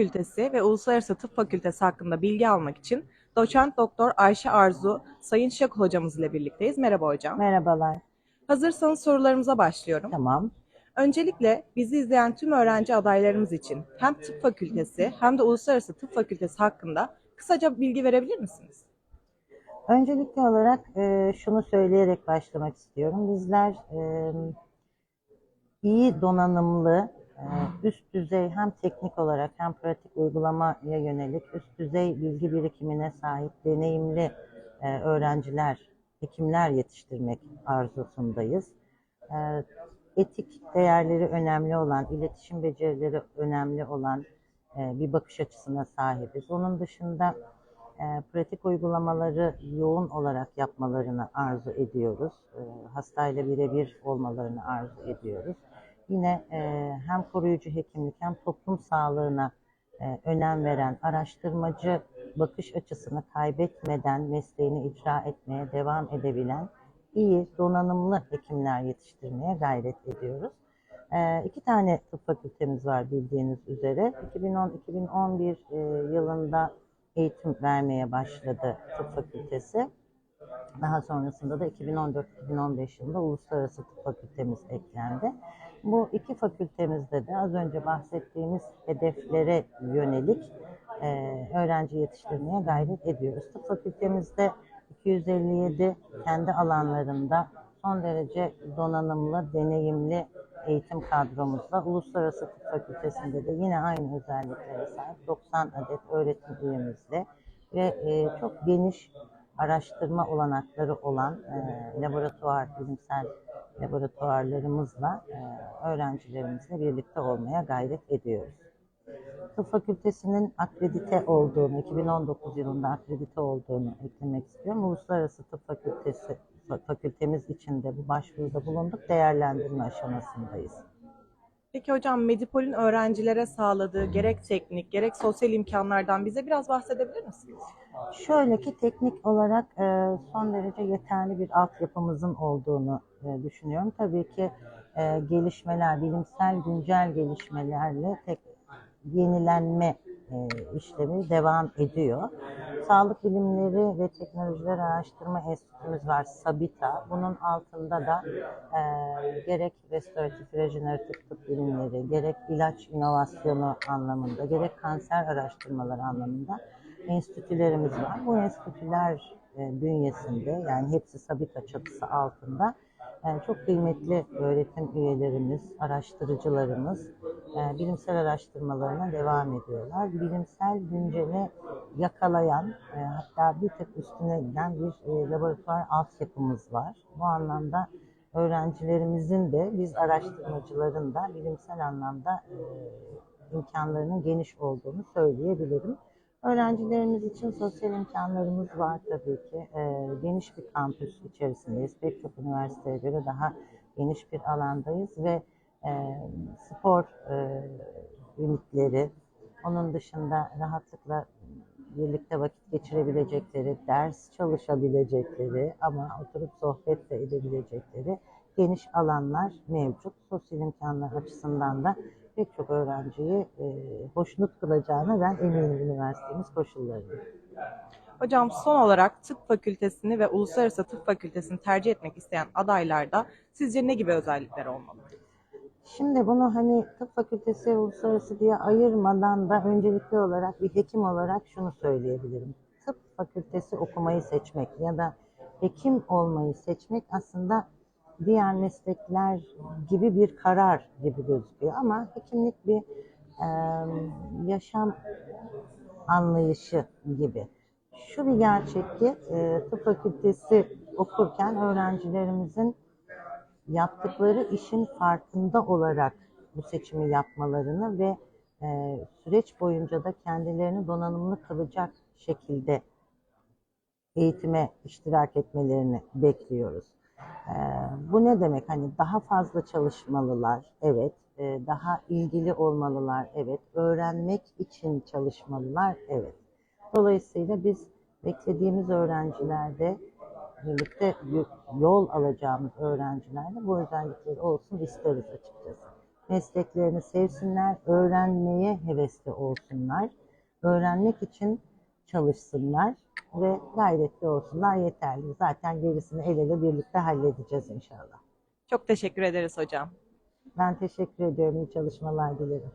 Fakültesi ve Uluslararası Tıp Fakültesi hakkında bilgi almak için Doçent Doktor Ayşe Arzu Sayın Şak hocamız ile birlikteyiz. Merhaba hocam. Merhabalar. Hazırsanız sorularımıza başlıyorum. Tamam. Öncelikle bizi izleyen tüm öğrenci adaylarımız için hem tıp fakültesi hem de Uluslararası Tıp Fakültesi hakkında kısaca bilgi verebilir misiniz? Öncelikli olarak e, şunu söyleyerek başlamak istiyorum. Bizler e, iyi donanımlı, üst düzey hem teknik olarak hem pratik uygulamaya yönelik üst düzey bilgi birikimine sahip deneyimli e, öğrenciler, hekimler yetiştirmek arzusundayız. E, etik değerleri önemli olan, iletişim becerileri önemli olan e, bir bakış açısına sahibiz. Onun dışında pratik uygulamaları yoğun olarak yapmalarını arzu ediyoruz. Hastayla birebir olmalarını arzu ediyoruz. Yine e, hem koruyucu hekimlik hem toplum sağlığına e, önem veren, araştırmacı bakış açısını kaybetmeden mesleğini icra etmeye devam edebilen iyi, donanımlı hekimler yetiştirmeye gayret ediyoruz. E, iki tane tıp fakültemiz var bildiğiniz üzere. 2010-2011 e, yılında eğitim vermeye başladı tıp fakültesi. Daha sonrasında da 2014-2015 yılında Uluslararası Tıp Fakültemiz eklendi. Bu iki fakültemizde de az önce bahsettiğimiz hedeflere yönelik e, öğrenci yetiştirmeye gayret ediyoruz. Tıp fakültemizde 257 kendi alanlarında son derece donanımlı, deneyimli eğitim kadromuzla Uluslararası Tıp Fakültesi'nde de yine aynı özelliklere sahip 90 adet öğretim üyemizle ve e, çok geniş araştırma olanakları olan e, laboratuvar, bilimsel laboratuvarlarımızla e, öğrencilerimizle birlikte olmaya gayret ediyoruz. Tıp Fakültesi'nin akredite olduğunu, 2019 yılında akredite olduğunu eklemek istiyorum. Uluslararası Tıp Fakültesi fakültemiz içinde bu başvuruda bulunduk. Değerlendirme aşamasındayız. Peki hocam Medipol'ün öğrencilere sağladığı gerek teknik gerek sosyal imkanlardan bize biraz bahsedebilir misiniz? Şöyle ki teknik olarak e, son derece yeterli bir altyapımızın olduğunu e, düşünüyorum. Tabii ki e, gelişmeler, bilimsel güncel gelişmelerle tek yenilenme işlemi devam ediyor. Sağlık Bilimleri ve Teknolojiler Araştırma Enstitümüz var, SABİTA. Bunun altında da e, gerek restoratif rejeneratif tıp bilimleri, gerek ilaç inovasyonu anlamında, gerek kanser araştırmaları anlamında enstitülerimiz var. Bu enstitüler e, bünyesinde yani hepsi SABİTA çatısı altında yani çok kıymetli öğretim üyelerimiz, araştırıcılarımız e, bilimsel araştırmalarına devam ediyorlar. Bilimsel güncele yakalayan, e, hatta bir tık üstüne giden bir e, laboratuvar altyapımız var. Bu anlamda öğrencilerimizin de biz araştırmacıların da bilimsel anlamda e, imkanlarının geniş olduğunu söyleyebilirim. Öğrencilerimiz için sosyal imkanlarımız var tabii ki. E, geniş bir kampüs içerisindeyiz. Pek çok üniversiteye göre daha geniş bir alandayız ve e, spor e, ünitleri, onun dışında rahatlıkla birlikte vakit geçirebilecekleri, ders çalışabilecekleri ama oturup sohbet de edebilecekleri geniş alanlar mevcut. Sosyal imkanlar açısından da pek çok öğrenciyi e, hoşnut kılacağına ben eminim üniversitemiz koşullarında. Hocam son olarak tıp fakültesini ve uluslararası tıp fakültesini tercih etmek isteyen adaylarda sizce ne gibi özellikler olmalı? Şimdi bunu hani tıp fakültesi uluslararası diye ayırmadan da öncelikli olarak bir hekim olarak şunu söyleyebilirim. Tıp fakültesi okumayı seçmek ya da hekim olmayı seçmek aslında diğer meslekler gibi bir karar gibi gözüküyor ama hekimlik bir e, yaşam anlayışı gibi. Şu bir gerçek ki e, tıp fakültesi okurken öğrencilerimizin yaptıkları işin farkında olarak bu seçimi yapmalarını ve e, süreç boyunca da kendilerini donanımlı kılacak şekilde eğitime iştirak etmelerini bekliyoruz. E, bu ne demek? Hani daha fazla çalışmalılar, evet. E, daha ilgili olmalılar, evet. Öğrenmek için çalışmalılar, evet. Dolayısıyla biz beklediğimiz öğrencilerde birlikte yol alacağımız öğrencilerle bu özellikleri olsun isteriz açıkçası. mesleklerini sevsinler, öğrenmeye hevesli olsunlar, öğrenmek için çalışsınlar ve gayretli olsunlar yeterli. Zaten gerisini el ele birlikte halledeceğiz inşallah. Çok teşekkür ederiz hocam. Ben teşekkür ediyorum. İyi çalışmalar dilerim.